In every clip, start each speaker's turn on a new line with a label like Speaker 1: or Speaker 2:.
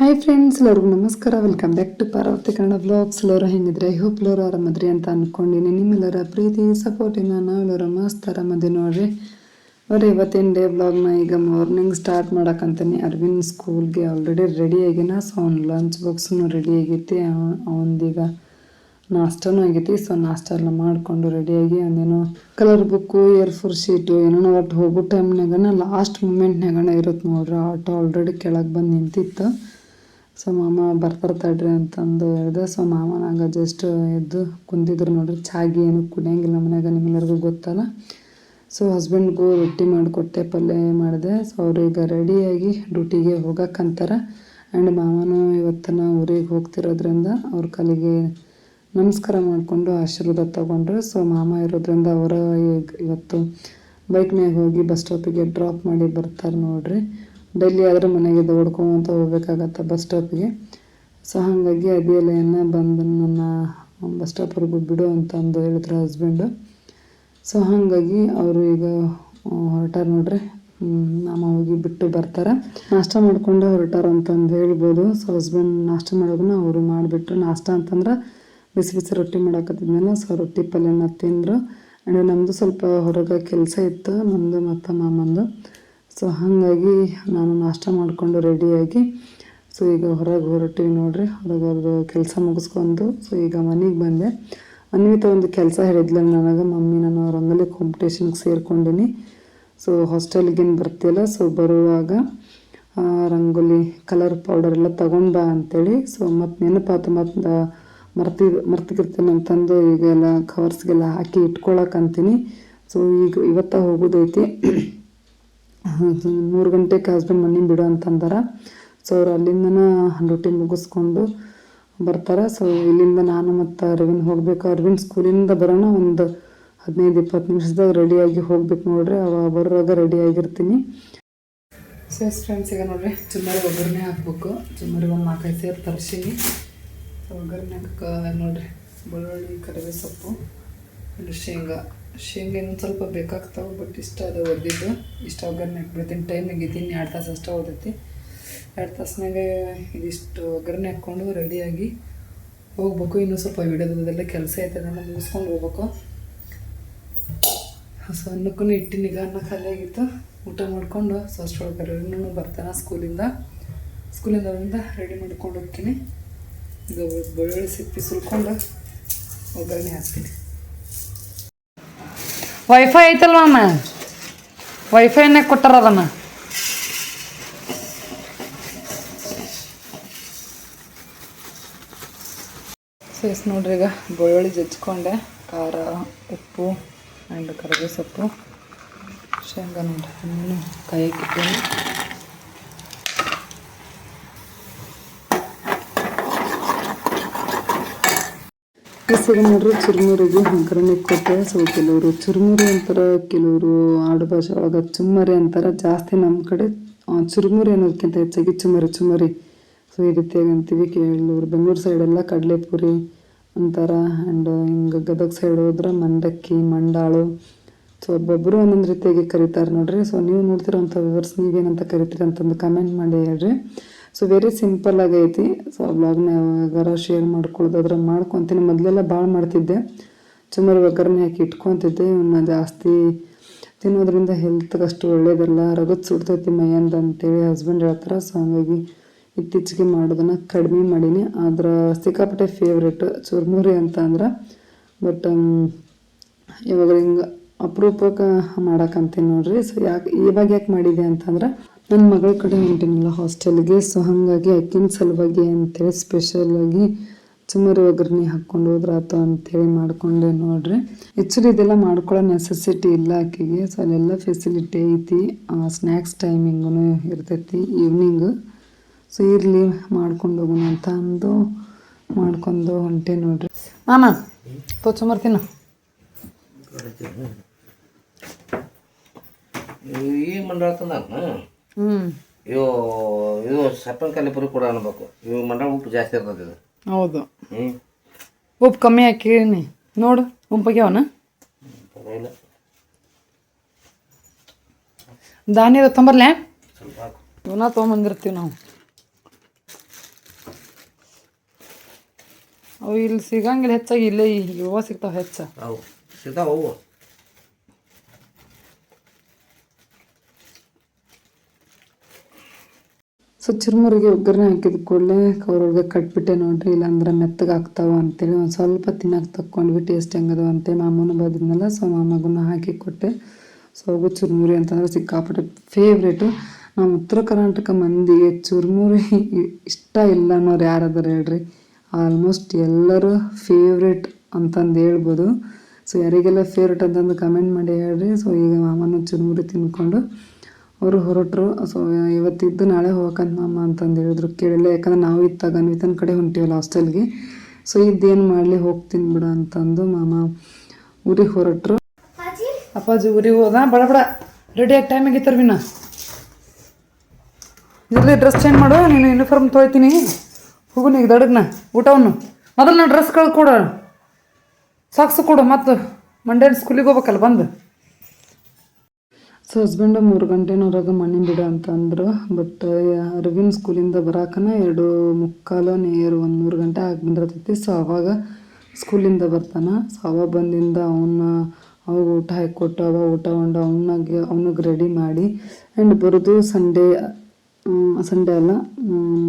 Speaker 1: Hi friends ಎಲ್ಲರಿಗೂ ನಮಸ್ಕಾರ. Welcome back to Parvathi Kannada vlogs ಎಲ್ಲರೂ ಹೆಂಗಿದ್ರೆ? ಐ ಹೋಪ್ ಎಲ್ಲರೂ ಆರಾಮದ್ರಿ ಅಂತ ಅಂದ್ಕೊಂಡಿನಿ ನಿಮ್ಮೆಲ್ಲರ ಪ್ರೀತಿ ಸಪೋರ್ಟಿನ ನಾವೆಲ್ಲರೂ ಮಸ್ತ್ ಆರಾಮದಿ ನೋಡ್ರಿ. ಅವ್ರೆ, ಇವತ್ತಿನ ಡೇ ವ್ಲಾಗ್ನ ಈಗ ಮಾರ್ನಿಂಗ್ ಸ್ಟಾರ್ಟ್ ಮಾಡೋಕ್ಕಂತೀನಿ ಅರವಿಂದ್ ಸ್ಕೂಲ್ಗೆ ಆಲ್ರೆಡಿ ರೆಡಿ ಆಗಿನ. ಸೊ ಅವ್ನ ಲಂಚ್ ಬಾಕ್ಸ್ನು ರೆಡಿ ಆಗೈತಿ. ಅವನದೀಗ ನಾಷ್ಟನೂ ಆಗೈತಿ. ಸೊ ನಾಷ್ಟ ಎಲ್ಲ ಮಾಡಿಕೊಂಡು ರೆಡಿಯಾಗಿ ಒಂದೇನೋ colour book A four sheet ಏನೋ ಒಟ್ಟು ಹೋಗೋ ಟೈಮ್ನಾಗನ ಲಾಸ್ಟ್ ಮೂಮೆಂಟ್ನಾಗನ ಇರುತ್ತೆ ನೋಡ್ರಿ. ಆಟೋ ಆಲ್ರೆಡಿ ಕೆಳಗೆ ಬಂದು ನಿಂತಿತ್ತು. ಸೊ ಮಾಮ ಬರ್ತಾರೆ ತಡ್ರಿ ಅಂತಂದು ಹೇಳಿದೆ. ಸೊ ಮಾಮನಾಗ ಜಸ್ಟ್ ಎದ್ದು ಕುಂದಿದ್ರು ನೋಡ್ರಿ. ಚಾಗಿ ಏನು ಕುಡಿಯಂಗಿಲ್ಲ ಮನ್ಯಾಗ, ನಿಮ್ಮೆಲ್ಲರಿಗೂ ಗೊತ್ತಲ್ಲ. ಸೊ ಹಸ್ಬೆಂಡ್ಗೂ ರೊಟ್ಟಿ ಮಾಡಿಕೊಟ್ಟೆ, ಪಲ್ಯ ಮಾಡಿದೆ. ಸೊ ಅವ್ರು ಈಗ ರೆಡಿಯಾಗಿ ಡ್ಯೂಟಿಗೆ ಹೋಗಕ್ಕಂತಾರೆ ಆ್ಯಂಡ್ ಮಾಮನು ಇವತ್ತನ ಊರಿಗೆ ಹೋಗ್ತಿರೋದ್ರಿಂದ ಅವ್ರ ಕಾಲಿಗೆ ನಮಸ್ಕಾರ ಮಾಡಿಕೊಂಡು ಆಶೀರ್ವಾದ ತಗೊಂಡ್ರು. ಸೊ ಮಾಮ ಇರೋದ್ರಿಂದ ಅವರ ಇವತ್ತು ಬೈಕ್ನಾಗ ಹೋಗಿ ಬಸ್ ಸ್ಟಾಪಿಗೆ ಡ್ರಾಪ್ ಮಾಡಿ ಬರ್ತಾರೆ ನೋಡ್ರಿ. ಡೈಲಿ ಆದರೆ ಮನೆಗೆ ದೌಡ್ಕೊಂತ ಹೋಗ್ಬೇಕಾಗತ್ತೆ ಬಸ್ ಸ್ಟಾಪಿಗೆ ಸೊ ಹಾಗಾಗಿ ಅದಿಯಲೆಯನ್ನು ಬಂದು ನನ್ನ ಬಸ್ ಸ್ಟಾಪ್ವರೆಗೂ ಬಿಡು ಅಂತಂದು ಹೇಳಿದ್ರು ಹಸ್ಬೆಂಡು ಸೊ ಹಾಗಾಗಿ ಅವರು ಈಗ ಹೊರಟಾರ ನೋಡ್ರಿ. ನಮ್ಮ ಮಾಮ ಹೋಗಿ ಬಿಟ್ಟು ಬರ್ತಾರೆ. ನಾಷ್ಟ ಮಾಡ್ಕೊಂಡು ಹೊರಟಾರ ಅಂತಂದು ಹೇಳ್ಬೋದು. ಸೊ ಹಸ್ಬೆಂಡ್ ನಾಷ್ಟ ಮಾಡೋದನ್ನ ಅವರು ಮಾಡಿಬಿಟ್ರು. ನಾಷ್ಟ ಅಂತಂದ್ರೆ ಬಿಸಿ ಬಿಸಿ ರೊಟ್ಟಿ ಮಾಡಾಕತ್ತಿದ್ನಲ್ಲ ಸೊ ರೊಟ್ಟಿ ಪಲ್ಯನ ತಿಂದರು. ಆ್ಯಂಡ್ ನಮ್ಮದು ಸ್ವಲ್ಪ ಹೊರಗೆ ಕೆಲಸ ಇತ್ತು ನಮ್ಮದು ಮತ್ತು ಮಾಮಂದು. ಸೊ ಹಾಗಾಗಿ ನಾನು ನಾಷ್ಟ ಮಾಡಿಕೊಂಡು ರೆಡಿಯಾಗಿ ಸೊ ಈಗ ಹೊರಗೆ ಹೊರಟಿವಿ ನೋಡ್ರಿ. ಹೊರಗೆ ಕೆಲಸ ಮುಗಿಸ್ಕೊಂಡು ಸೊ ಈಗ ಮನೆಗೆ ಬಂದೆ. ಅನ್ವಿತ ಒಂದು ಕೆಲಸ ಹೇಳಿದ್ಲ ನನಗೆ, ಮಮ್ಮಿ ನಾನು ರಂಗೋಲಿ ಕಾಂಪಿಟೇಷನ್ಗೆ ಸೇರ್ಕೊಂಡಿನಿ. ಸೊ ಹಾಸ್ಟೆಲ್ಗೇನು ಬರ್ತಿಲ್ಲ ಸೊ ಬರುವಾಗ ರಂಗೋಲಿ ಕಲರ್ ಪೌಡರ್ ಎಲ್ಲ ತಗೊಂಡ ಬಾ ಅಂತೇಳಿ ಸೊ ಮತ್ತು ನೆನಪಾತು ಮತ್ತು ಮರ್ತಿ ಮರ್ತಿಗಿರ್ತೀನಿ ಅಂತಂದು ಈಗೆಲ್ಲ ಕವರ್ಸ್ಗೆಲ್ಲ ಹಾಕಿ ಇಟ್ಕೊಳಕ್ಕಂತೀನಿ ಸೊ ಈಗ ಇವತ್ತ ಹೋಗೋದೈತಿ. ಮೂರು ಗಂಟೆಗೆ ಹಸ್ಬೆಂಡ್ ಮನೆ ಬಿಡು ಅಂತಂದಾರ. ಸೊ ಅವ್ರು ಅಲ್ಲಿಂದನ ಡ್ಯೂಟಿ ಮುಗಿಸ್ಕೊಂಡು ಬರ್ತಾರೆ. ಸೊ ಇಲ್ಲಿಂದ ನಾನು ಮತ್ತು ಅರವಿಂದ್ ಹೋಗ್ಬೇಕು. ಅರವಿಂದ್ ಸ್ಕೂಲಿಂದ ಬರೋಣ, ಒಂದು ಹದಿನೈದು, ಇಪ್ಪತ್ತು ನಿಮಿಷದಾಗ ರೆಡಿಯಾಗಿ ಹೋಗ್ಬೇಕು ನೋಡ್ರಿ. ಅವ ಬರೋವಾಗ ರೆಡಿ ಆಗಿರ್ತೀನಿ. ಸೊ ಫ್ರೆಂಡ್ಸ್ ಈಗ ನೋಡ್ರಿ ಚುಮ್ಮರಿಗೆ ಒಗ್ಗರಣೆ ಹಾಕ್ಬೇಕು. ಚುಮ್ಮರಿಗೆ ಒಂದು ನಾಲ್ಕೈದು ಸೇರ್ ತರಿಸೀನಿ. ಒಗ್ಗರಣೆ ಹಾಕಕ್ಕೆ ನೋಡ್ರಿ, ಬೆಳ್ಳುಳ್ಳಿ, ಕರಿಬೇವು ಸೊಪ್ಪು ಶೇಂಗಾ. ಶೇಂಗಾ ಸ್ವಲ್ಪ ಬೇಕಾಗ್ತಾವೆ ಬಟ್ ಇಷ್ಟ ಅದು ಒದ್ದಿದ್ದು. ಇಷ್ಟು ಒಗ್ಗರಣೆ ಹಾಕ್ಬಿಡ್ತೀನಿ ಟೈಮ್ ಇನ್ನು ಎರಡು ತಾಸು ಅಷ್ಟೇ ಓದೈತಿ. ಎರಡು ತಾಸಿನಾಗ ಇದಿಷ್ಟು ಒಗ್ಗರಣೆ ಹಾಕ್ಕೊಂಡು ರೆಡಿಯಾಗಿ ಹೋಗ್ಬೇಕು. ಇನ್ನೂ ಸ್ವಲ್ಪ ವಿಡಿಯೋದೆಲ್ಲ ಕೆಲಸ ಅದನ್ನು ಮುಗಿಸ್ಕೊಂಡು ಹೋಗ್ಬೇಕು. ಸೊ, ಅನ್ನಕ್ಕೂ ಇಟ್ಟಿನ ಈಗ ಅನ್ನ ಖಾಲಿ ಆಗಿತ್ತು ಊಟ ಮಾಡಿಕೊಂಡು ಸೊ ಅಷ್ಟೊಳಗೆ ಬರ್ತಾನೆ ಸ್ಕೂಲಿಂದ. ಸ್ಕೂಲಿಂದ ಅವರಿಂದ ರೆಡಿ ಮಾಡ್ಕೊಂಡು ಹೋಗ್ತೀನಿ. ಈಗ ಬೆಳ್ಳುಳ್ಳಿ ಸಿಪ್ಪಿ ಸುಲ್ಕೊಂಡು ಒಗ್ಗರಣೆ ಹಾಕ್ತೀನಿ.
Speaker 2: ವೈಫೈ ಐತಲ್ವ ಅಮ್ಮ ವೈಫೈನಾಗ ಕೊಟ್ಟಾರ ಅದನ್ನ?
Speaker 1: ಸೇಸ್ ನೋಡ್ರಿ ಈಗ ಬೆಳ್ಳುಳ್ಳಿ ಜಜ್ಕೊಂಡೆ, ಖಾರ, ಉಪ್ಪು ಆ್ಯಂಡ್ ಕರಿಬೇವು ಸೊಪ್ಪು. ಶೇಂಗಾ ನೋಡ್ರಿ ಇನ್ನೂ ಹೆಸರು ನೋಡ್ರಿ ಚುರುಮುರಿಗೆ ಒಗ್ಗರಣೆ ಕೊಟ್ಟೆ ಸೊ ಕೆಲವರು ಚುರುಮುರಿ ಅಂತಾರೆ, ಕೆಲವರು ಆಡು ಭಾಷೆ ಒಳಗೆ ಚುಮ್ಮರಿ ಅಂತಾರೆ. ಜಾಸ್ತಿ ನಮ್ಮ ಕಡೆ ಚುರುಮುರಿ ಅನ್ನೋದಕ್ಕಿಂತ ಹೆಚ್ಚಾಗಿ ಚುಮರಿ ಚುಮರಿ ಸೊ ಈ ರೀತಿಯಾಗಿ ಅಂತೀವಿ ಕೆಲವರು ಬೆಂಗಳೂರು ಸೈಡೆಲ್ಲ ಕಡಲೆಪುರಿ ಅಂತಾರೆ. ಆ್ಯಂಡ್ ಹಿಂಗೆ ಗದಗ ಸೈಡ್ ಹೋದ್ರೆ ಮಂಡಕ್ಕಿ, ಮಂಡಾಳು. ಸೊ ಒಬ್ಬೊಬ್ಬರು ಒಂದೊಂದು ರೀತಿಯಾಗಿ ಕರೀತಾರೆ ನೋಡ್ರಿ. ಸೊ ನೀವು ನೋಡ್ತಿರೋಂಥ ವಿವರ್ಸ್ ನೀವೇನಂತ ಕರಿತೀರಿ ಅಂತಂದು ಕಮೆಂಟ್ ಮಾಡಿ ಹೇಳ್ರಿ. ಸೊ ವೆರಿ ಸಿಂಪಲ್ ಆಗೈತಿ. ಸೊ ಬ್ಲಾಗ್ನ ಯಾವಾಗಾರ ಶೇರ್ ಮಾಡ್ಕೊಳ್ಳೋದಾದ್ರೆ ಮಾಡ್ಕೊತೀನಿ. ಮೊದಲೆಲ್ಲ ಭಾಳ ಮಾಡ್ತಿದ್ದೆ. ಸುಮಾರು ಒಗ್ಗರಣೆ ಹಾಕಿ ಇಟ್ಕೊತಿದ್ದೆ. ಇವನ್ನ ಜಾಸ್ತಿ ತಿನ್ನೋದ್ರಿಂದ ಹೆಲ್ತ್ಗೆ ಅಷ್ಟು ಒಳ್ಳೇದಲ್ಲ. ರಗತ್ ಸುಡ್ತೈತಿ ಮೈಯಂದ ಅಂತೇಳಿ ಹಸ್ಬೆಂಡ್ ಹೇಳ್ತಾರೆ. ಸೊ ಹಂಗಾಗಿ ಇತ್ತೀಚೆಗೆ ಮಾಡೋದನ್ನು ಕಡಿಮೆ ಮಾಡೀನಿ. ಆದ್ರೆ ಸಿಕ್ಕಾಪಟ್ಟೆ ಫೇವ್ರೇಟ್ ಚುರ್ಮುರಿ ಅಂತ ಅಂದ್ರೆ. ಬಟ್ ಇವಾಗ ಹಿಂಗೆ ಅಪರೂಪಕ್ಕೆ ಮಾಡಕ್ಕಂತೀನಿ ನೋಡ್ರಿ. ಸೊ ಯಾಕೆ ಇವಾಗ ಯಾಕೆ ಮಾಡಿದೆ ಅಂತಂದ್ರೆ ನನ್ನ ಮಗಳ ಕಡೆ ಹೊಂಟಿನಿಲ್ಲ ಹಾಸ್ಟೆಲ್ಗೆ ಸೊ ಹಾಗಾಗಿ ಅಕ್ಕಿನ ಸಲುವಾಗಿ ಅಂತೇಳಿ ಸ್ಪೆಷಲಾಗಿ ಸುಮಾರು ಒಗ್ಗರಣೆ ಹಾಕ್ಕೊಂಡು ಹೋದ್ರೆ ಆತು ಅಂತೇಳಿ ಮಾಡ್ಕೊಂಡೆ ನೋಡ್ರಿ. ಆ್ಯಕ್ಚುಲಿ ಇದೆಲ್ಲ ಮಾಡ್ಕೊಳ್ಳೋ ನೆಸೆಸಿಟಿ ಇಲ್ಲ ಆಕೆಗೆ ಸೊ ಅಲ್ಲೆಲ್ಲ ಫೆಸಿಲಿಟಿ ಐತಿ ಸ್ನ್ಯಾಕ್ಸ್ ಟೈಮಿಂಗೂ ಇರ್ತೈತಿ ಈವ್ನಿಂಗು ಸೊ ಇರಲಿ, ಮಾಡ್ಕೊಂಡು ಹೋಗೋಣ ಅಂತ ಅಂದು ಮಾಡ್ಕೊಂಡು ಹೊಂಟೆ ನೋಡ್ರಿ.
Speaker 2: ಅಣ್ಣ ತೋ ಚುಮರ್ತೀನ
Speaker 3: ಏನು ಮಂಡಳ ತಂದ
Speaker 2: ಹ್ಞೂ
Speaker 3: ಇವು ಇದು ಕಲ್ಲಿ ಪುರಿ ಕೂಡ ಅನ್ಬೇಕು. ಇವು ಮಂಡ ಉಪ್ಪು ಜಾಸ್ತಿ ಇರ್ತದೆ ಇದು.
Speaker 2: ಹೌದು.
Speaker 3: ಹ್ಮ್.
Speaker 2: ಉಪ್ಪು ಕಮ್ಮಿ ಹಾಕಿನಿ ನೋಡು ಉಂಪಾಗ್ಯಾವನ?
Speaker 3: ಪರವಾಗಿಲ್ಲ.
Speaker 2: ಇರೋ ತೊಂಬರ್ಲೆ?
Speaker 3: ಇವನ
Speaker 2: ಇವನ್ನ ತೊಗೊಂಬಂದಿರ್ತೀವಿ ನಾವು. ಅವು ಇಲ್ಲಿ ಸಿಗಂಗಿಲ್ಲ ಹೆಚ್ಚಾಗಿ ಇಲ್ಲೇ ಇವ ಸಿಗ್ತಾವ ಹೆಚ್ಚು.
Speaker 3: ಅವು ಸಿಗ್ತಾವ ಅವು.
Speaker 1: ಸೊ ಚುರುಮುರಿಗೆ ಒಗ್ಗರಣೆ ಹಾಕಿದ ಕೂಡಲೇ ಕವರೊಳಗೆ ಕಟ್ಬಿಟ್ಟೆ ನೋಡ್ರಿ, ಇಲ್ಲಾಂದ್ರೆ ಮೆತ್ತಗೆ ಆಗ್ತಾವ ಅಂತೇಳಿ ಒಂದು ಸ್ವಲ್ಪ ತಿನ್ನಕ್ಕೆ ತಕ್ಕೊಂಡ್ವಿ ಟೇಸ್ಟ್ ಹೆಂಗದ ಅಂತೇಳಿ ಮಾಮೂನು ಬಂದಿದ್ನಲ್ಲ ಸೊ ಮಾಮಗೂ ಹಾಕಿ ಕೊಟ್ಟೆ. ಸೊ ಹೋಗು ಚುರುಮುರಿ ಅಂತಂದ್ರೆ ಸಿಕ್ಕಾಪಟ್ಟೆ ಫೇವ್ರೇಟು ನಮ್ಮ ಉತ್ತರ ಕರ್ನಾಟಕ ಮಂದಿಗೆ ಚುರುಮುರಿ ಇಷ್ಟ ಇಲ್ಲ ಅನ್ನೋರು ಯಾರಾದರೂ ಹೇಳ್ರಿ ಆಲ್ಮೋಸ್ಟ್ ಎಲ್ಲರೂ ಫೇವ್ರೇಟ್ ಅಂತಂದು ಹೇಳ್ಬೋದು. ಸೊ ಯಾರಿಗೆಲ್ಲ ಫೇವ್ರೇಟ್ ಅಂತಂದು ಕಮೆಂಟ್ ಮಾಡಿ ಹೇಳ್ರಿ ಸೊ ಈಗ ಮಾಮನ ಚುರುಮುರಿ ತಿನ್ಕೊಂಡು ಅವರು ಹೊರಟರು. ಸೊ ಇವತ್ತಿದ್ದು ನಾಳೆ ಹೋಗಕ್ಕಂತ ಮಾಮ ಅಂತಂದು ಹೇಳಿದ್ರು. ಕೇಳಿಲ್ಲ ಯಾಕಂದ್ರೆ ನಾವು ಇತ್ತಾಗ ಅನ್ವಿತನ ಕಡೆ ಹೊಂಟಿವಲ್ಲ ಹಾಸ್ಟೆಲ್ಗೆ ಸೊ ಇದೇನು ಮಾಡಲಿ ಹೋಗ್ತೀನಿ ಬಿಡ ಅಂತಂದು ಮಾಮ ಊರಿಗೆ ಹೊರಟರು.
Speaker 2: ಅಪ್ಪಾಜಿ? ಊರಿಗೆ ಹೋದ. ಬಡ ಬಡ ರೆಡಿ ಆಗಿ ಟೈಮ್ ಆಗಿತ್ತಾರ ವಿನ ಇದ್ರಲ್ಲಿ ಡ್ರೆಸ್ ಚೇಂಜ್ ಮಾಡು. ನೀನು ಯೂನಿಫಾರ್ಮ್ ತೊಳಿತೀನಿ. ಹೋಗು ಈಗ ದಡಗ್ನ. ಊಟವನ್ನು. ಮೊದಲು ನಾನು ಡ್ರೆಸ್ ಕಳ್ಕೊಡ. ಸಾಕ್ಸು ಕೊಡು. ಮತ್ತು ಮಂಡೇನ ಸ್ಕೂಲಿಗೆ ಹೋಗ್ಬೇಕಲ್ಲ ಬಂದು.
Speaker 1: ಸೊ ಹಸ್ಬೆಂಡು ಮೂರು ಗಂಟೆನವರೆಗೆ ಮನೆ ಬಿಡು ಅಂತ ಅಂದ್ರು ಬಟ್ ಅರವಿಂದ್ ಸ್ಕೂಲಿಂದ ಬರಾಕನ ಎರಡು ಮುಕ್ಕಾಲು ನೇರು ಒಂದು ಮೂರು ಗಂಟೆ ಆಗಿ ಬಂದಿರ್ತೈತಿ. ಸೊ ಅವಾಗ ಸ್ಕೂಲಿಂದ ಬರ್ತಾನೆ. ಸೊ ಅವಾಗ ಬಂದಿಂದ ಅವನ್ನ ಅವಾಗ ಊಟ ಹಾಕಿಕೊಟ್ಟು ಅವಾಗ ಊಟ ಉಂಡು ಅವನಾಗೆ ಅವನಿಗೆ ರೆಡಿ ಮಾಡಿ. ಆ್ಯಂಡ್ ಬರೋದು ಸಂಡೇ ಸಂಡೇ ಅಲ್ಲ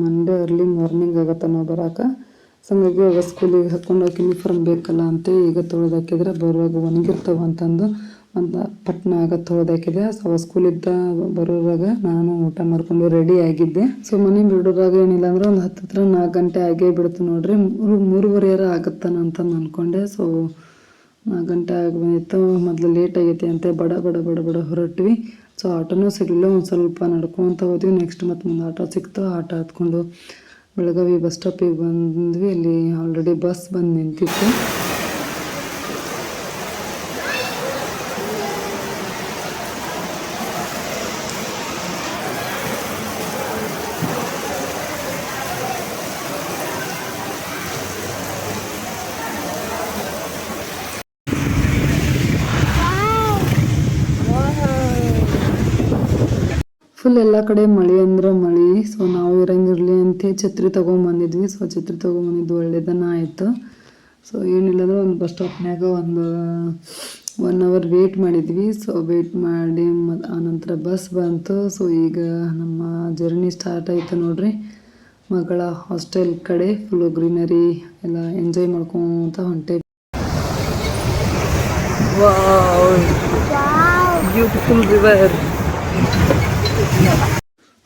Speaker 1: ಮಂಡೇ ಅರ್ಲಿ ಮಾರ್ನಿಂಗ್ ಆಗತ್ತೆ ನಾವು ಬರಾಕ. ಸೊ ಹಂಗಾಗಿ ಅವಾಗ ಸ್ಕೂಲಿಗೆ ಹಾಕ್ಕೊಂಡು ಹೋಗಿ ಯೂನಿಫಾರ್ಮ್ ಬೇಕಲ್ಲ ಅಂತ ಈಗ ತೊಳೆದು ಹಾಕಿದ್ರೆ ಬರುವಾಗ ಒಣಗಿರ್ತಾವ ಅಂತಂದು. ಒಂದು ಪಟ್ನ ಆಗ ತೊಳೆದು ಹಾಕಿದೆ ಸೊ ಅವ ಸ್ಕೂಲಿದ್ದ ಬರೋವಾಗ ನಾನು ಊಟ ಮಾಡ್ಕೊಂಡು ರೆಡಿ ಆಗಿದ್ದೆ. ಸೊ ಮನೆ ಬಿಡೋದಾಗ ಏನಿಲ್ಲ ಅಂದ್ರೆ ಒಂದು ಹತ್ತು ಹತ್ರ ನಾಲ್ಕು ಗಂಟೆ ಆಗೇ ಬಿಡ್ತು ನೋಡ್ರಿ. ಮೂರು, ಮೂರುವರೆಯಾರ ಆಗತ್ತಾನ ಅಂತ ಅನ್ಕೊಂಡೆ. ಸೊ ನಾಲ್ಕು ಗಂಟೆ ಆಗಿ ಬಂದಿತ್ತು ಮೊದಲು ಲೇಟ್ ಆಗೈತಿ ಅಂತ. ಬಡ ಬಡ ಬಡ ಬಡ ಹೊರಟ್ವಿ. ಸೊ ಆಟೋನೂ ಸಿಗಲಿಲ್ಲ. ಒಂದು ಸ್ವಲ್ಪ ನಡ್ಕೊತ ಹೋದ್ವಿ. ನೆಕ್ಸ್ಟ್ ಮತ್ತೆ ಮುಂದೆ ಆಟೋ ಸಿಕ್ತು. ಆಟೋ ಹತ್ಕೊಂಡು ಬೆಳಗಾವಿ ಬಸ್ ಸ್ಟಾಪಿಗೆ ಬಂದ್ವಿ. ಅಲ್ಲಿ ಆಲ್ರೆಡಿ ಬಸ್ ಬಂದು ನಿಂತಿತ್ತು. ಫುಲ್ ಎಲ್ಲ ಕಡೆ ಮಳೆ ಅಂದ್ರೆ ಮಳೆ ಸೊ ನಾವು ಇರಂಗಿರಲಿ ಅಂತ ಛತ್ರಿ ತೊಗೊಂಬಂದಿದ್ವಿ ಸೊ ಛತ್ರಿ ತೊಗೊಂಬಂದಿದ್ದು ಒಳ್ಳೇದನ್ನ ಆಯಿತು. ಸೊ ಏನಿಲ್ಲ ಅಂದ್ರೆ ಒಂದು ಬಸ್ ಸ್ಟಾಪ್ನಾಗ ಒಂದು ಒನ್ ಅವರ್ ವೇಟ್ ಮಾಡಿದ್ವಿ. ಸೊ ವೇಟ್ ಮಾಡಿ ಆನಂತರ ಬಸ್ ಬಂತು. ಸೊ ಈಗ ನಮ್ಮ ಜರ್ನಿ ಸ್ಟಾರ್ಟ್ ಆಯಿತು ನೋಡ್ರಿ. ಮಗಳ ಹಾಸ್ಟೆಲ್ ಕಡೆ ಫುಲ್ಲು ಗ್ರೀನರಿ ಎಲ್ಲ ಎಂಜಾಯ್ ಮಾಡ್ಕೊತ ಹೊಂಟೆ
Speaker 2: ಬ್ಯೂಟಿಫುಲ್ ರಿವರ್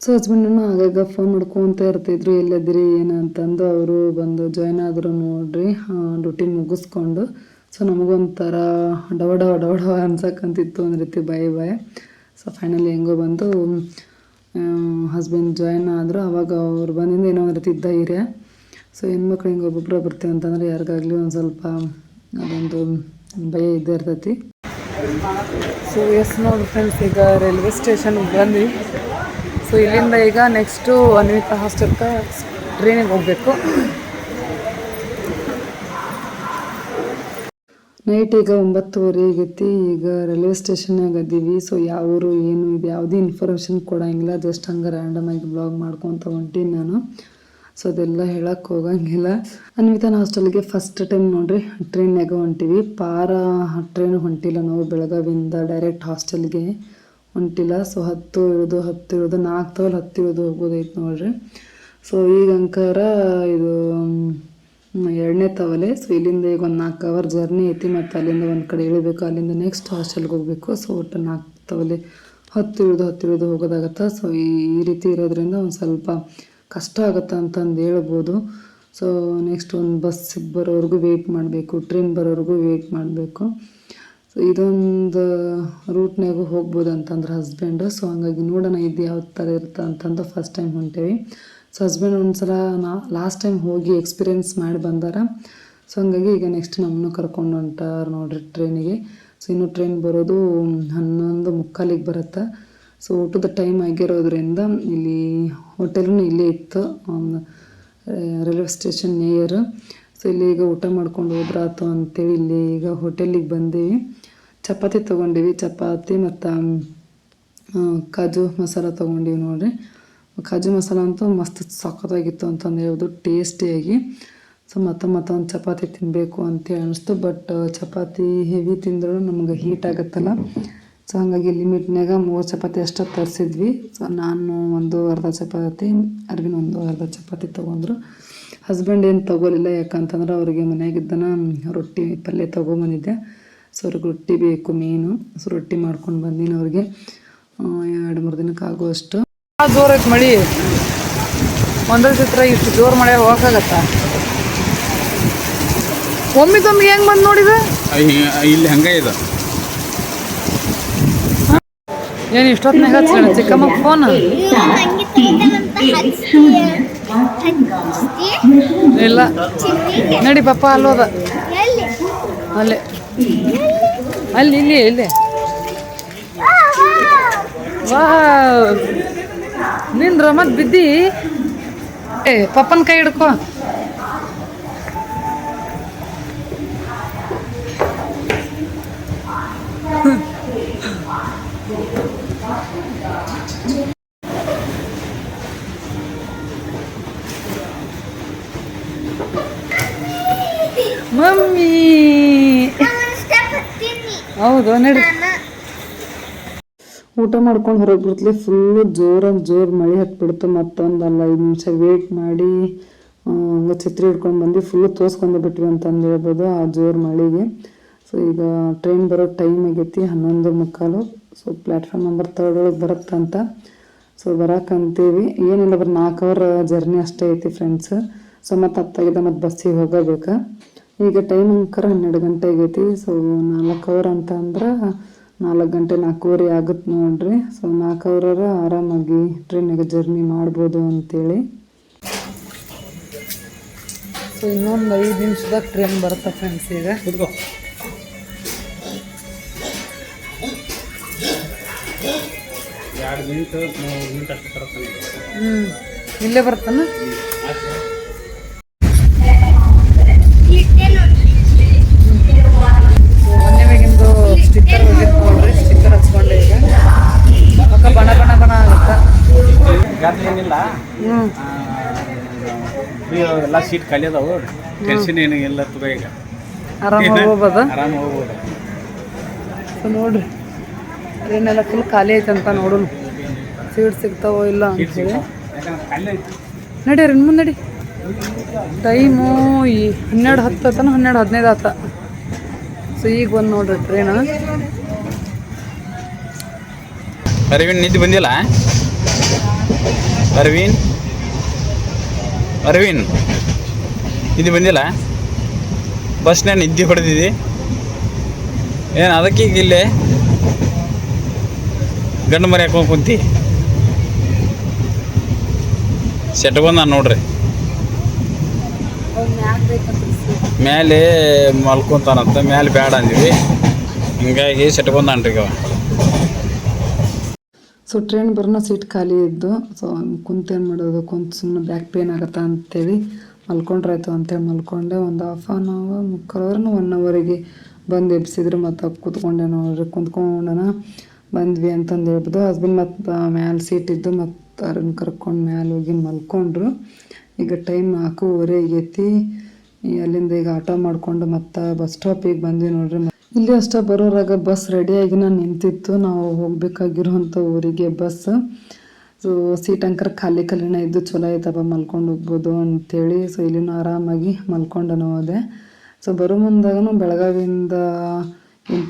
Speaker 1: ಸೊ ಹಸ್ಬೆಂಡನ್ನು ಆಗಾಗ ಫೋನ್ ಮಾಡ್ಕೊತ ಇರ್ತಿದ್ರು, ಎಲ್ಲದಿರಿ ಏನಂತಂದು ಅವರು ಬಂದು ಜಾಯ್ನ್ ಆದರು ನೋಡ್ರಿ ಡ್ಯೂಟಿ ಮುಗಿಸ್ಕೊಂಡು. ಸೊ ನಮಗೊಂಥರ ಡವ ಡವ ಡವ ಅನ್ಸಕ್ಕಂತಿತ್ತು ಒಂದು ರೀತಿ ಭಯ ಭಯ ಸೊ ಫೈನಲಿ ಹೆಂಗೋ ಬಂದು ಹಸ್ಬೆಂಡ್ ಜಾಯ್ನ್ ಆದರು, ಅವಾಗ ಅವ್ರು ಬಂದಿಂದ ಏನೋ ಒಂದು ರೀತಿ ಧೈರ್ಯ. ಸೊ ಹೆಣ್ಮಕ್ಳು ಹಿಂಗೆ ಒಬ್ಬೊಬ್ಬರು ಬರ್ತೀವಿ ಅಂತಂದ್ರೆ ಯಾರಿಗಾಗಲಿ ಒಂದು ಸ್ವಲ್ಪ ಅದೊಂದು ಭಯ ಇದ್ದೇ ಇರ್ತೈತಿ.
Speaker 2: ಸೊ ಎಸ್ ನೋಡಿ ಫ್ರೆಂಡ್ಸ್ ಈಗ ರೈಲ್ವೆ ಸ್ಟೇಷನ್ಗೆ ಬಂದ್ವಿ. ಸೊ ಇಲ್ಲಿಂದ ಈಗ ನೆಕ್ಸ್ಟು ಅನ್ವಿತಾ ಹಾಸ್ಟೆಲ್ಗೆ ಟ್ರೈನಿಗೆ ಹೋಗಬೇಕು.
Speaker 1: ನೈಟ್ ಈಗ ಒಂಬತ್ತುವರೆ ಆಗೈತಿ, ಈಗ ರೈಲ್ವೆ ಸ್ಟೇಷನ್ನಾಗ ಅದೀವಿ. ಸೊ ಯಾವ ಊರು, ಏನು, ಇದು ಯಾವುದೇ ಇನ್ಫಾರ್ಮೇಷನ್ ಕೊಡಂಗಿಲ್ಲ. ಜಸ್ಟ್ ಹಂಗೆ ರ್ಯಾಂಡಮ್ ಆಗಿ ಬ್ಲಾಗ್ ಮಾಡ್ಕೊತ ಹೊಂಟೀನಿ ನಾನು. ಸೊ ಅದೆಲ್ಲ ಹೇಳಕ್ಕೆ ಹೋಗಂಗಿಲ್ಲ. ಅನ್ವಿತಾನ ಹಾಸ್ಟೆಲ್ಗೆ ಫಸ್ಟ್ ಟೈಮ್ ನೋಡ್ರಿ ಟ್ರೈನ್ಯಾಗ ಹೊಂಟೀವಿ. ಪಾರ ಟ್ರೈನ್ ಹೊಂಟಿಲ್ಲ ನಾವು ಬೆಳಗಾವಿಯಿಂದ ಡೈರೆಕ್ಟ್ ಹಾಸ್ಟೆಲ್ಗೆ ಹೊಂಟಿಲ್ಲ ಸೊ ಹತ್ತು ಇರೋದು ಹತ್ತಿರೋದು ನಾಲ್ಕು ತವಲ್ ಹತ್ತು ಹೋಗ್ಬೋದೈತೆ ನೋಡ್ರಿ. ಸೊ ಈಗ ಅಂಕಾರ ಇದು ಎರಡನೇ ತವಲೆ. ಸೊ ಇಲ್ಲಿಂದ ಈಗ ಒಂದು ನಾಲ್ಕು ಅವರ್ ಜರ್ನಿ ಐತಿ ಮತ್ತು ಅಲ್ಲಿಂದ ಒಂದು ಕಡೆ ಇಳಿಬೇಕು. ಅಲ್ಲಿಂದ ನೆಕ್ಸ್ಟ್ ಹಾಸ್ಟೆಲ್ಗೆ ಹೋಗಬೇಕು. ಸೊ ಒಟ್ಟು ನಾಲ್ಕು ತವಲೆ. ಹತ್ತಿರೋದು ಹತ್ತಿರೋದು ಹೋಗೋದಾಗತ್ತೆ? ಸೊ ಈ ರೀತಿ ಇರೋದ್ರಿಂದ ಒಂದು ಸ್ವಲ್ಪ ಕಷ್ಟ ಆಗುತ್ತೆ ಅಂತಂದು ಹೇಳ್ಬೋದು. ಸೊ ನೆಕ್ಸ್ಟ್ ಒಂದು ಬಸ್ ಬರೋವರೆಗೂ ವೆಯ್ಟ್ ಮಾಡಬೇಕು ಟ್ರೈನ್ ಬರೋವರೆಗೂ ವೆಯ್ಟ್ ಮಾಡಬೇಕು. ಸೊ ಇದೊಂದು ರೂಟ್ನಾಗೂ ಹೋಗ್ಬೋದು ಅಂತಂದ್ರೆ ಹಸ್ಬೆಂಡ್ ಸೊ ಹಂಗಾಗಿ ನೋಡೋಣ ಇದು ಯಾವ ಥರ ಇರುತ್ತೆ ಅಂತಂದು ಫಸ್ಟ್ ಟೈಮ್ ಹೊಂಟೇವಿ. ಸೊ ಹಸ್ಬೆಂಡ್ ಒಂದು ಸಲ ನಾ ಲಾಸ್ಟ್ ಟೈಮ್ ಹೋಗಿ ಎಕ್ಸ್ಪೀರಿಯೆನ್ಸ್ ಮಾಡಿ ಬಂದಾರ. ಸೊ ಹಂಗಾಗಿ ಈಗ ನೆಕ್ಸ್ಟ್ ನಮ್ಮನ್ನು ಕರ್ಕೊಂಡು ಹೊಂಟಾರ ನೋಡ್ರಿ ಟ್ರೈನಿಗೆ ಸೊ ಇನ್ನು ಟ್ರೈನ್ ಬರೋದು ಹನ್ನೊಂದು ಮುಕ್ಕಾಲಿಗೆ ಬರುತ್ತೆ. ಸೊ ಊಟದ ಟೈಮ್ ಆಗಿರೋದ್ರಿಂದ ಇಲ್ಲಿ ಹೋಟೆಲ್ನು ಇಲ್ಲೇ ಇತ್ತು. ರೈಲ್ವೆ ಸ್ಟೇಷನ್ ನಿಯರ್ ಸೊ ಇಲ್ಲಿ ಈಗ ಊಟ ಮಾಡ್ಕೊಂಡು ಹೋದ್ರಾತು ಅಂತೇಳಿ ಇಲ್ಲಿ ಈಗ ಹೋಟೆಲಿಗೆ ಬಂದೀವಿ. ಚಪಾತಿ ತೊಗೊಂಡಿವಿ, ಚಪಾತಿ ಮತ್ತು ಕಾಜು ಮಸಾಲ ತೊಗೊಂಡಿವಿ ನೋಡಿರಿ. ಕಾಜು ಮಸಾಲ ಅಂತೂ ಮಸ್ತ್ ಸಖತ್ತಾಗಿತ್ತು ಅಂತಂದು ಹೇಳ್ಬೋದು ಟೇಸ್ಟಿಯಾಗಿ. ಸೊ ಮತ್ತೆ ಮತ್ತೆ ಒಂದು ಚಪಾತಿ ತಿನ್ನಬೇಕು ಅಂತೇಳಿ ಅನಿಸ್ತು ಬಟ್ ಚಪಾತಿ ಹೆವಿ ತಿಂದರೂ ನಮ್ಗೆ ಹೀಟ್ ಆಗುತ್ತಲ್ಲ. ಸೊ ಹಾಗಾಗಿ ಲಿಮಿಟ್ನಾಗ ಮೂರು ಚಪಾತಿ ಅಷ್ಟೇ ತರಿಸಿದ್ವಿ. ಸೊ ನಾನು ಒಂದು ಅರ್ಧ ಚಪಾತಿ ಅರ್ವಿನ ಒಂದು ಅರ್ಧ ಚಪಾತಿ ತೊಗೊಂಡ್ರು. ಹಸ್ಬೆಂಡ್ ಏನು ತೊಗೊಲಿಲ್ಲ ಯಾಕಂತಂದ್ರೆ ಅವರಿಗೆ ಮನೆಯಾಗಿದ್ದನ ರೊಟ್ಟಿ ಪಲ್ಯ ತೊಗೊಂಬಂದಿದ್ದೆ. ಸೊ ಅವ್ರಿಗೆ ರೊಟ್ಟಿ ಬೇಕು ಮೀನು. ಸೊ ರೊಟ್ಟಿ ಮಾಡ್ಕೊಂಡು ಬಂದಿನ ಅವ್ರಿಗೆ. ಎರಡು ಮೂರು ದಿನಕ್ಕೆ ಆಗುವಷ್ಟು.
Speaker 2: ಭಾಳ ಜೋರ್ ಐತೆ ಮಳಿ. ಒಂದ್ರ ಚಿತ್ರ ಇಷ್ಟು ಜೋರ್ ಮಳೆ ಹೋಗಕ್ಕಾಗತ್ತ? ಒಮ್ಮಿಗೊಮ್ಮಿಗೆ ಹೆಂಗ್ ಬಂದ್ ನೋಡಿದ?
Speaker 4: ಇಲ್ಲಿ ಹಂಗೆ ಇದೆ.
Speaker 2: ಏನು ಇಷ್ಟೊತ್ತಿನಾಗ ಚಿಕ್ಕಮ್ಮ ಫೋನ್ ಇಲ್ಲ. ನಡಿ ಪಪ್ಪ ಅಲ್ಲೋದ ಅಲ್ಲೇ. ಅಲ್ಲಿ ಇಲ್ಲಿ ಇಲ್ಲಿ. ವಾ ನಿಂದ್ರ ಮತ್ತೆ ಬಿದ್ದಿ. ಏ ಪಪ್ಪನ ಕೈ ಹಿಡ್ಕೊ ಮಮ್ಮಿ ಹೌದು, ನಡಿ.
Speaker 1: ಊಟ ಮಾಡ್ಕೊಂಡು ಹೊರಗೆ ಬರ್ತ್ಲಿ ಫುಲ್ಲು ಜೋರಾಗಿ ಜೋರು ಮಳೆ ಹತ್ಬಿಡ್ತು ಮತ್ತೊಂದು ಅಲ್ಲ ಐದು ನಿಮಿಷ ವೇಟ್ ಮಾಡಿ ಹಂಗೆ ಛತ್ರಿ ಹಿಡ್ಕೊಂಡು ಬಂದು ಫುಲ್ಲು ತೋರ್ಸ್ಕೊಂಡು ಬಿಟ್ವಿ ಅಂತಂದು ಹೇಳ್ಬೋದು ಆ ಜೋರು ಮಳೆಗೆ. ಸೊ ಈಗ ಟ್ರೈನ್ ಬರೋ ಟೈಮ್ ಆಗೈತಿ ಹನ್ನೊಂದು ಮುಕ್ಕಾಲು. ಸೊ ಪ್ಲ್ಯಾಟ್ಫಾರ್ಮ್ ನಂಬರ್ ತರ್ಡ್ ಒಳಗೆ ಬರುತ್ತಂತ ಸೊ ಬರಕಂತೀವಿ ಏನಿಲ್ಲ, ಬರೀ ನಾಲ್ಕು ಅವರ್ ಜರ್ನಿ ಅಷ್ಟೇ ಐತಿ ಫ್ರೆಂಡ್ಸ್ ಸೊ ಮತ್ತೆ ಹತ್ತಾಗಿದ್ದ ಮತ್ತು ಬಸ್ಸಿಗೆ ಹೋಗಬೇಕು. ಈಗ ಟೈಮ್ ಅಂಕರ ಹನ್ನೆರಡು ಗಂಟೆ ಆಗೈತಿ. ಸೊ ನಾಲ್ಕು ಅವರ್ ಅಂತ ಅಂದ್ರೆ ನಾಲ್ಕು ಗಂಟೆ ನಾಲ್ಕೂವರೆ ಆಗುತ್ತೆ ನೋಡ್ರಿ. ಸೊ ನಾಲ್ಕು ಅವರ ಆರಾಮಾಗಿ ಟ್ರೈನಿಗೆ ಜರ್ನಿ ಮಾಡ್ಬೋದು ಅಂತೇಳಿ.
Speaker 2: ಸೊ ಇನ್ನೊಂದು ಐದು ನಿಮಿಷದಾಗ ಟ್ರೈನ್ ಬರುತ್ತೆ ಫ್ರೆಂಡ್ಸ್ ಈಗ. ಹ್ಞೂ ಇಲ್ಲೇ ಬರ್ತಾನ?
Speaker 4: ಎಲ್ಲ ಸೀಟ್ ಖಾಲಿ ಅದಾವು ಟೆನ್ಷನ್ ಏನು ಇಲ್ಲ ತುಗ ಈಗ.
Speaker 2: ಆರಾಮಾಗಿ ಹೋಗ್ಬೋದ?
Speaker 4: ಆರಾಮ ಹೋಗ್ಬೋದು.
Speaker 2: ಸೊ ನೋಡ್ರಿ ಟ್ರೈನೆಲ್ಲ ಫುಲ್ ಖಾಲಿ ಅಂತ ನೋಡೋಣ. ಸೀಟ್ ಸಿಗ್ತಾವೋ ಇಲ್ಲ ಅಂತೇಳಿ
Speaker 4: ಐತಿ.
Speaker 2: ನಡೀರಿ ಮುಂದೆ ನಡಿ. ಟೈಮು ಈ ಹನ್ನೆರಡು ಹತ್ತು ಆತನ ಹನ್ನೆರಡು ಹದಿನೈದು ಆತ. ಸೊ ಈಗ ಬಂದು ನೋಡ್ರಿ ಟ್ರೈನ್
Speaker 4: ಅರವಿಂದ್ ನಿದ್ದೆ ಬಂದಿಲ್ಲ? ಅರವಿಂದ್? ಅರವಿಂದ್ ಇದು ಬಂದಿಲ್ಲ? ಬಸ್ನೇ ನಿದ್ದೆ ಹೊಡೆದಿದ್ದಿ ಏನು ಅದಕ್ಕೆ ಈಗ ಇಲ್ಲೇ? ಗಂಡು ಮರಿ ಹಾಕೊಂಡು ಕುಂತಿ. ಸೆಟ್ ಬಂದ ನೋಡ್ರಿ. ಮೇಲೆ ಮಲ್ಕೊಂತಾನಂತ ಮೇಲೆ ಬ್ಯಾಡ ಅಂದ್ವಿ. ಹಿಂಗಾಗಿ ಸೆಟ್ ಈಗ ಅವ.
Speaker 1: ಸೊ ಟ್ರೈನ್ ಬರೋಣ ಸೀಟ್ ಖಾಲಿ ಇದ್ದು ಸೊ ಕುಂತೇನು ಮಾಡೋದು? ಕುಂತು ಸುಮ್ಮನೆ ಬ್ಯಾಕ್ ಪೇನ್ ಆಗತ್ತಾ ಅಂತೇಳಿ ಮಲ್ಕೊಂಡ್ರಾಯ್ತು ಅಂತೇಳಿ ಮಲ್ಕೊಂಡೆ. ಒಂದು ಹಾಫ್ ಆನ್ ಅವರ್ ಮುಕ್ಕಾಲು ಅವರ್ನು ಒನ್ ಅವರಿಗೆ ಬಂದು ಎಬ್ಸಿದ್ರು. ಮತ್ತು ಕೂತ್ಕೊಂಡೆ ನೋಡ್ರಿ. ಕುಂತ್ಕೊಂಡನ ಬಂದ್ವಿ ಅಂತಂದು ಹೇಳ್ಬೋದು ಹಸ್ಬೆಂಡ್ ಮತ್ತು ಮ್ಯಾಲೆ ಸೀಟ್ ಇದ್ದು ಮತ್ತು ಅವ್ರನ್ನ ಕರ್ಕೊಂಡು ಮ್ಯಾಲೆ ಹೋಗಿ ಮಲ್ಕೊಂಡ್ರು. ಈಗ ಟೈಮ್ ನಾಲ್ಕೂವರೆ ಆಗೈತಿ. ಅಲ್ಲಿಂದ ಈಗ ಆಟೋ ಮಾಡ್ಕೊಂಡು ಮತ್ತೆ ಬಸ್ ಸ್ಟಾಪಿಗೆ ಬಂದ್ವಿ ನೋಡ್ರಿ. ಇಲ್ಲಿ ಅಷ್ಟೇ ಬರೋರಾಗ ಬಸ್ ರೆಡಿಯಾಗಿ ನಾನು ನಿಂತಿತ್ತು. ನಾವು ಹೋಗ್ಬೇಕಾಗಿರುವಂಥ ಊರಿಗೆ ಬಸ್ ಸೊ ಸೀಟ್ ಅಂಕರ್ ಖಾಲಿ ಖಾಲಿನೇ ಇದ್ದು ಚಲೋ ಐತಪ್ಪ ಮಲ್ಕೊಂಡು ಹೋಗ್ಬೋದು ಅಂತೇಳಿ. ಸೊ ಇಲ್ಲಿನೂ ಆರಾಮಾಗಿ ಮಲ್ಕೊಂಡು ಹೋದೆ. ಸೊ ಬರೋ ಮುಂದಾಗೂ ಬೆಳಗಾವಿಯಿಂದ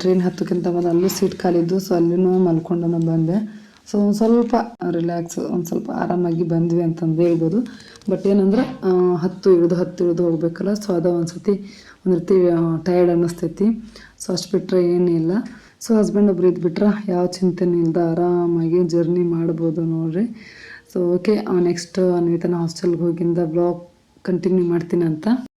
Speaker 1: ಟ್ರೈನ್ ಹತ್ತಕ್ಕಿಂತ ಮೊದಲು ಅಲ್ಲೂ ಸೀಟ್ ಖಾಲಿ ಇದ್ದು ಸೊ ಅಲ್ಲಿನೂ ಮಲ್ಕೊಂಡು ಬಂದೆ. ಸೊ ಒಂದು ಸ್ವಲ್ಪ ರಿಲ್ಯಾಕ್ಸ್ ಒಂದು ಸ್ವಲ್ಪ ಆರಾಮಾಗಿ ಬಂದ್ವಿ ಅಂತಂದು ಹೇಳ್ಬೋದು. ಬಟ್ ಏನಂದ್ರೆ ಹತ್ತು ಇಳಿದು ಹತ್ತು ಇಳಿದು ಹೋಗ್ಬೇಕಲ್ಲ ಸೊ ಅದು ಒಂದು ಸತಿ ಒಂದು ರೀತಿ ಟಯರ್ಡ್ ಅನ್ನಿಸ್ತೈತಿ. ಸೊ ಅಷ್ಟು ಬಿಟ್ಟರೆ ಏನಿಲ್ಲ ಸೊ ಹಸ್ಬೆಂಡ್ ಒಬ್ರು ಇದ್ಬಿಟ್ರೆ ಯಾವ ಚಿಂತೆನಿಂದ ಆರಾಮಾಗಿ ಜರ್ನಿ ಮಾಡ್ಬೋದು ನೋಡ್ರಿ. ಸೊ ಓಕೆ ನೆಕ್ಸ್ಟ್ ಅನ್ವಿತನ ಹಾಸ್ಟೆಲ್ಗೆ ಹೋಗಿಂದ ಬ್ಲಾಗ್ ಕಂಟಿನ್ಯೂ ಮಾಡ್ತೀನಿ ಅಂತ.